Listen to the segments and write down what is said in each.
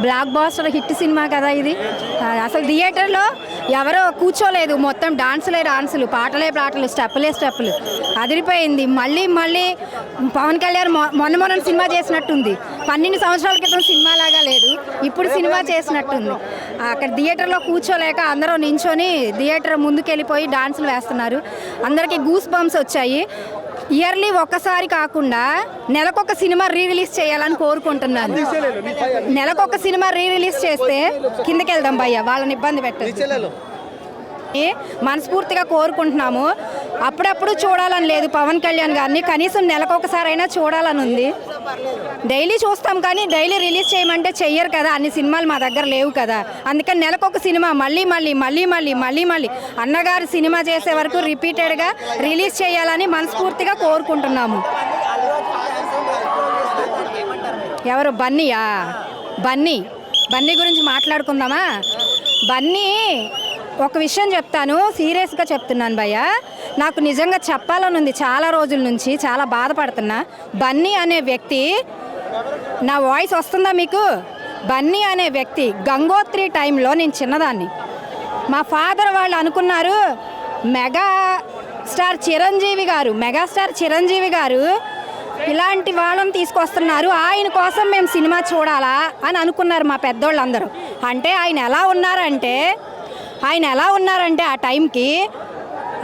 Black buster hit cinema కదా ఇది. అసలు థియేటర్లో ఎవరో కూర్చోలేదు. మొత్తం డాన్సులే డాన్సులు పాటలే పాటలు స్టెప్పులే స్టెప్పులు అదిరిపోయింది. మళ్ళీ మళ్ళీ పవన్ కళ్యాణ్ మొ- మొన్న మొన్న సినిమా చేసినట్టుంది. పన్నెండు సంవత్సరాల క్రితం సినిమా లాగా లేదు. ఇప్పుడు సినిమా చేసినట్టుంది. అక్కడ థియేటర్లో కూర్చోలేక అందరూ నించొని థియేటర్ ముందుకెళ్ళిపోయి డాన్సులు వేస్తున్నారు. అందరికీ గూస్ బంప్స్ వచ్చాయి. ఇయర్లీ ఒక్కసారి కాకుండా నెలకొక సినిమా రీ రిలీజ్ చేయాలని కోరుకుంటున్నాను. నెలకొక సినిమా రీ రిలీజ్ చేస్తే కిందకి వెళ్దాం భయ్య వాళ్ళని ఇబ్బంది పెట్టదు మనస్ఫూర్తిగా కోరుకుంటున్నాము. అప్పుడప్పుడు చూడాలని లేదు పవన్ కళ్యాణ్ గారిని కనీసం నెలకొకసారైనా చూడాలని ఉంది. డైలీ చూస్తాం కానీ డైలీ రిలీజ్ చేయమంటే చెయ్యరు కదా. అన్ని సినిమాలు మా దగ్గర లేవు కదా. అందుకని నెలకొక సినిమా మళ్ళీ మళ్ళీ మళ్ళీ మళ్ళీ మళ్ళీ మళ్ళీ అన్నగారు సినిమా చేసే వరకు రిపీటెడ్గా రిలీజ్ చేయాలని మనస్ఫూర్తిగా కోరుకుంటున్నాము. ఎవరు? బన్నీయా? బన్నీ. బన్నీ గురించి మాట్లాడుకుందామా? బన్నీ ఒక విషయం చెప్తాను. సీరియస్గా చెప్తున్నాను భయ్య. నాకు నిజంగా చెప్పాలని ఉంది చాలా రోజుల నుంచి చాలా బాధపడుతున్నా. బన్నీ అనే వ్యక్తి నా వాయిస్ వస్తుందా మీకు? బన్నీ అనే వ్యక్తి గంగోత్రి టైంలో నేను చిన్నదాన్ని. మా ఫాదర్ వాళ్ళు అనుకున్నారు మెగా స్టార్ చిరంజీవి గారు మెగాస్టార్ చిరంజీవి గారు ఇలాంటి వాళ్ళని తీసుకొస్తున్నారు. ఆయన కోసం మేము సినిమా చూడాలా అని అనుకున్నారు మా పెద్దోళ్ళందరూ. అంటే ఆయన ఎలా ఉన్నారంటే ఆయన ఎలా ఉన్నారంటే ఆ టైంకి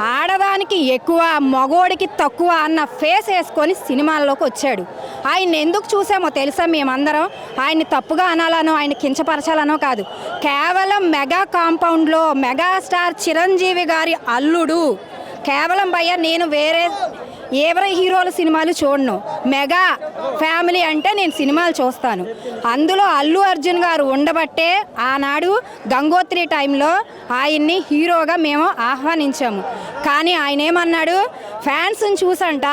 ఆడదానికి ఎక్కువ మగోడికి తక్కువ అన్న ఫేస్ వేసుకొని సినిమాల్లోకి వచ్చాడు. ఆయన ఎందుకు చూసామో తెలుసా మేమందరం? ఆయన్ని తప్పుగా అనాలనో ఆయన కించపరచాలనో కాదు. కేవలం మెగా కాంపౌండ్లో మెగాస్టార్ చిరంజీవి గారి అల్లుడు. కేవలం భయ్య నేను వేరే ఎవరి హీరోల సినిమాలు చూడను. మెగా ఫ్యామిలీ అంటే నేను సినిమాలు చూస్తాను. అందులో అల్లు అర్జున్ గారు ఉండబట్టే ఆనాడు గంగోత్రి టైంలో ఆయన్ని హీరోగా మేము ఆహ్వానించాము. కానీ ఆయన ఏమన్నాడు ఫ్యాన్స్ని చూసంట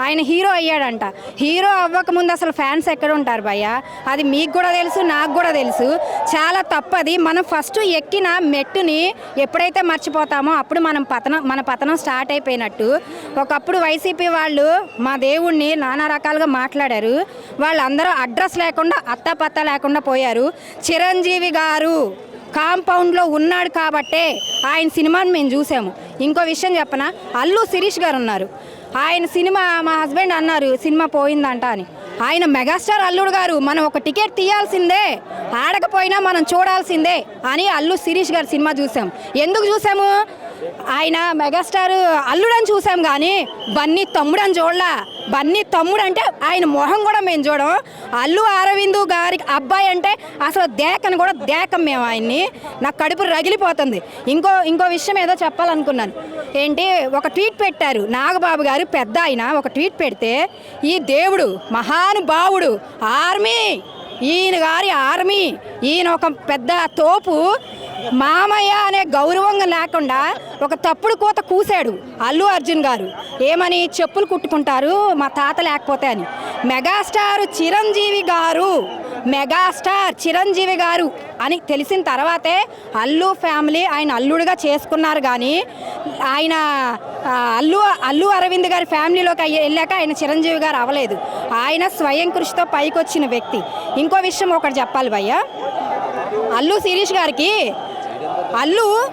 ఆయన హీరో అయ్యాడంట. హీరో అవ్వకముందు అసలు ఫ్యాన్స్ ఎక్కడ ఉంటారు భయ్య? అది మీకు కూడా తెలుసు నాకు కూడా తెలుసు. చాలా తప్పది. మనం ఫస్ట్ ఎక్కిన మెట్టుని ఎప్పుడైతే మర్చిపోతామో అప్పుడు మనం పతనం మన పతనం స్టార్ట్ అయిపోయినట్టు. ఒకప్పుడు వైసీపీ వాళ్ళు మా దేవుణ్ణి నానా రకాలుగా మాట్లాడారు. వాళ్ళందరూ అడ్రస్ లేకుండా అత్తాపత్తా లేకుండా పోయారు. చిరంజీవి గారు కాంపౌండ్లో ఉన్నాడు కాబట్టే ఆయన సినిమాని మేము చూసాము. ఇంకో విషయం చెప్పనా? అల్లు శిరీష్ గారు ఉన్నారు. ఆయన సినిమా మా హస్బెండ్ అన్నారు సినిమా పోయిందంట అని. ఆయన మెగాస్టార్ అల్లుడు గారు మనం ఒక టికెట్ తీయాల్సిందే. ఆడకపోయినా మనం చూడాల్సిందే అని అల్లు శిరీష్ గారు సినిమా చూసాం. ఎందుకు చూసాము? ఆయన మెగాస్టార్ అల్లుడని చూసాం కానీ బన్నీ తమ్ముడని చూడలా. బన్నీ తమ్ముడు అంటే ఆయన మొహం కూడా మేము చూడం. అల్లు అరవిందు గారికి అబ్బాయి అంటే అసలు దేకని కూడా దేకం మేము ఆయన్ని. నాకు కడుపు రగిలిపోతుంది. ఇంకో ఇంకో విషయం ఏదో చెప్పాలనుకున్నాను. ఏంటి ఒక ట్వీట్ పెట్టారు నాగబాబు గారు పెద్ద ఆయన. ఒక ట్వీట్ పెడితే ఈ దేవుడు మహానుభావుడు ఆర్మీ ఈయన గారి ఆర్మీ ఈయన ఒక పెద్ద తోపు మామయ్య అనే గౌరవంగా లేకుండా ఒక తప్పుడు కోత కూశాడు అల్లు అర్జున్ గారు. ఏమని చెప్పులు కుట్టుకుంటారు? మా తాత లేకపోతే అని. మెగాస్టార్ చిరంజీవి గారు. మెగాస్టార్ చిరంజీవి గారు అని తెలిసిన తర్వాతే అల్లు ఫ్యామిలీ ఆయన అల్లుడుగా చేసుకున్నారు కానీ ఆయన అల్లు అల్లు అరవింద్ గారి ఫ్యామిలీలోకి వెళ్ళాక ఆయన చిరంజీవి గారు అవ్వలేదు. ఆయన స్వయం కృషితో పైకొచ్చిన వ్యక్తి. ఇంకో విషయం ఒకటి చెప్పాలి భయ్య. అల్లు శిరీష్ గారికి అల్లు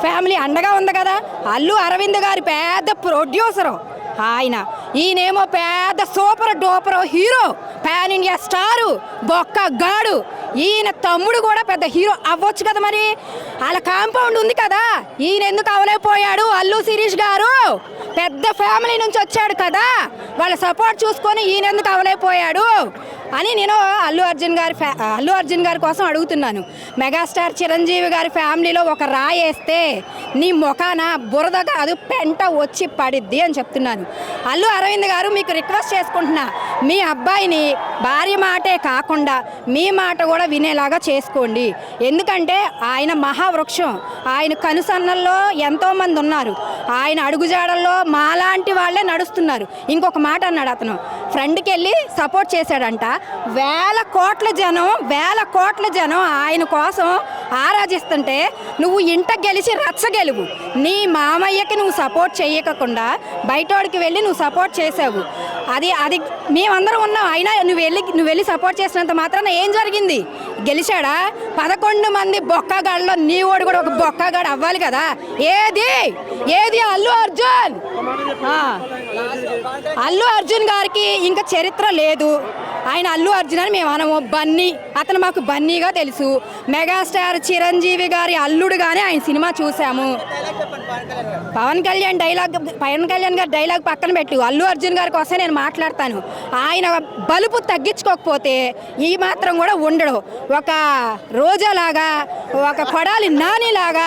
ఫ్యామిలీ అండగా ఉంది కదా. అల్లు అరవింద్ గారి పెద్ద ప్రొడ్యూసరు. ఆయన ఈయనేమో పెద్ద super duper hero pan India star బొక్క గాడు. ఈయన తమ్ముడు కూడా పెద్ద హీరో అవ్వచ్చు కదా మరి? వాళ్ళ కాంపౌండ్ ఉంది కదా. ఈయన ఎందుకు అవలేకపోయాడు? అల్లు శిరీష్ గారు పెద్ద ఫ్యామిలీ నుంచి వచ్చాడు కదా. వాళ్ళ సపోర్ట్ చూసుకొని ఈయన ఎందుకు అవలేకపోయాడు? అని నేను అల్లు అర్జున్ గారి ఫ్యా అల్లు అర్జున్ గారి కోసం అడుగుతున్నాను. మెగాస్టార్ చిరంజీవి గారి ఫ్యామిలీలో ఒక రాయి వేస్తే నీ ముఖాన బురద కాదు పెంట వచ్చి పడిద్ది అని చెప్తున్నాను. అల్లు అరవింద్ గారు మీకు రిక్వెస్ట్ చేసుకుంటున్నా. మీ అబ్బాయిని భార్య మాటే కాకుండా మీ మాట కూడా వినేలాగా చేసుకోండి. ఎందుకంటే ఆయన మహావృక్షం. ఆయన కనుసన్నల్లో ఎంతోమంది ఉన్నారు. ఆయన అడుగుజాడల్లో మాలాంటి వాళ్ళే నడుస్తున్నారు. ఇంకొక మాట అన్నాడు అతను. ఫ్రెండ్కి వెళ్ళి సపోర్ట్ చేశాడంట. వేల కోట్ల జనం వేల కోట్ల జనం ఆయన కోసం ఆరాధిస్తుంటే నువ్వు ఇంట గెలిచి రచ్చ గెలువు. నీ మామయ్యకి నువ్వు సపోర్ట్ చేయకుండా బయటోడికి వెళ్ళి నువ్వు సపోర్ట్ చేసావు. అది అది మేమందరం ఉన్నాం. అయినా నువ్వు వెళ్ళి నువ్వు వెళ్ళి సపోర్ట్ చేసినంత మాత్రాన ఏం జరిగింది? గెలిచాడా? పదకొండు మంది బొక్కగాడలో నీ ఓడి కూడా ఒక బొక్కగాడు అవ్వాలి కదా. ఏది? ఏది అల్లు అర్జున్? అల్లు అర్జున్ గారికి ఇంకా చరిత్ర లేదు. ఆయన అల్లు అర్జున్ అని మేము అనము. బన్నీ. అతను మాకు బన్నీగా తెలుసు. మెగాస్టార్ చిరంజీవి గారి అల్లుడుగానే ఆయన సినిమా చూసాము. పవన్ కళ్యాణ్ డైలాగ్ పవన్ కళ్యాణ్ గారి డైలాగ్ పక్కన పెట్టు. అల్లు అర్జున్ గారి కోసం నేను మాట్లాడతాను. ఆయన బలుపు తగ్గించుకోకపోతే ఈ మాత్రం కూడా ఉండడు. ఒక రోజాలాగా ఒక కొడాలి నానిలాగా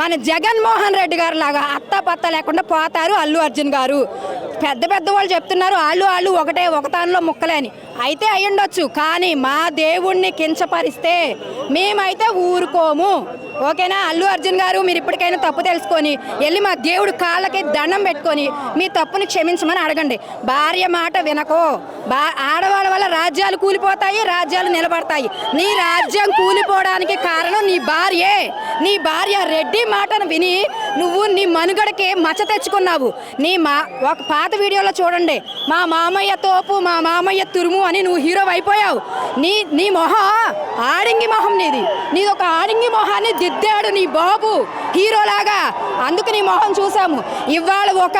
మన జగన్మోహన్ రెడ్డి గారు లాగా అత్త పత్త లేకుండా పోతారు అల్లు అర్జున్ గారు. పెద్ద పెద్ద వాళ్ళు చెప్తున్నారు వాళ్ళు వాళ్ళు ఒకటే ఒకతానిలో ముక్కలే అని. అయితే అయ్యుండొచ్చు కానీ మా దేవుణ్ణి కించపరిస్తే మేమైతే ఊరుకోము. ఓకేనా? అల్లు అర్జున్ గారు మీరు ఇప్పటికైనా తప్పు తెలుసుకొని వెళ్ళి మా దేవుడు కాళ్ళకి దండం పెట్టుకొని మీ తప్పుని క్షమించమని అడగండి. భార్య మాట వినకో. బా ఆడవాళ్ళ వల్ల రాజ్యాలు కూలిపోతాయి రాజ్యాలు నిలబడతాయి. నీ రాజ్యం కూలిపోవడానికి కారణం నీ భార్యే. నీ భార్య రెడ్డి మాటను విని నువ్వు నీ మనుగడకి మచ్చ తెచ్చుకున్నావు. నీ మా ఒక పాత వీడియోలో చూడండి. మా మామయ్య తోపు మా మామయ్య తురుము అని నువ్వు హీరో అయిపోయావు. నీ నీ మొహం ఆడింగి మొహం నీది. నీది ఒక ఆడింగి మొహాన్ని దిద్దాడు నీ బాబు. హీరోలాగా. అందుకు నీ మొహం చూసాము. ఇవాళ ఒక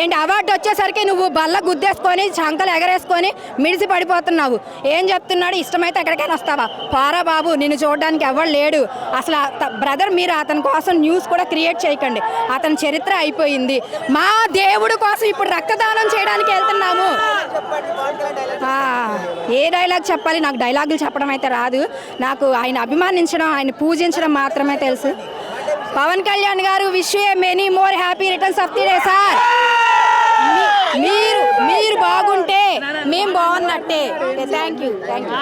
ఏంటి అవార్డు వచ్చేసరికి నువ్వు బల్ల గుద్దేసుకొని చంకలు ఎగరేసుకొని మిడిసి పడిపోతున్నావు. ఏం చెప్తున్నాడు? ఇష్టమైతే ఎక్కడికైనా వస్తావా? పారా బాబు నిన్ను చూడడానికి ఎవరు లేడు. అసలు బ్రదర్ మీరు అతని కోసం న్యూస్ కూడా క్రియేట్ చేయకండి. అతని చరిత్ర అయిపోయింది. మా దేవుడు కోసం ఇప్పుడు రక్తదానం చేయడానికి వెళ్తున్నాము. ఏ డైలాగ్ చెప్పాలి? నాకు డైలాగులు చెప్పడం అయితే రాదు. నాకు ఆయన అభిమానించడం ఆయన పూజించడం మాత్రమే తెలుసు. Pawan Kalyan garu wish many more happy returns of the day sir మీరు మీరు బాగుంటే మేము బాగున్నట్టే. Thank you thank you